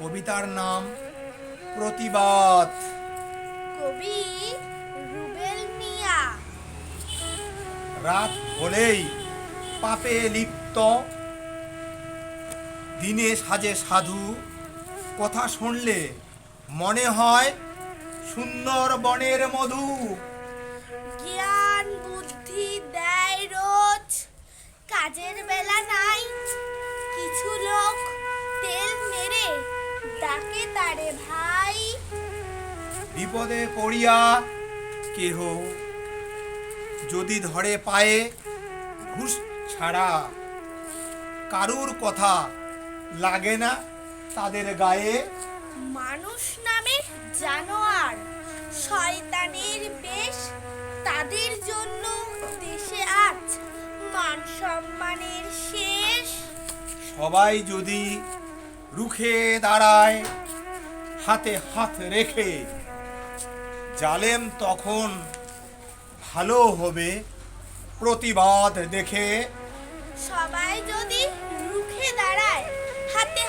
কবিতার নাম প্রতিবাদ। কবি রুবেল মিয়া। রাত হলেই পাপে লিপ্ত দিনে সাজে সাধু কথা শুনলে মনে হয় সুন্দর বনের মধু। জ্ঞান বুদ্ধি দেয় রোজ কাজের বেলা নাই কিছু লোক তেল মেরে ডাকে তারে ভাই। বিপদে পড়িয়া কেহ যদি ধরে পায়ে ঘুষ ছাড়া কারুর কথা লাগে না তাদের গায়ে? মানুষ নামে জানোয়ার শয়তানের বেশ তাদের জন্য দেশে আজ মান সম্মানের শেষ। সবাই যদি রুখে দাঁড়ায়, হাতে হাত রেখে। জালেম তখন ভালো হবে প্রতিবাদ দেখে। সবাই যদি রুখে দাঁড়ায়, হাতে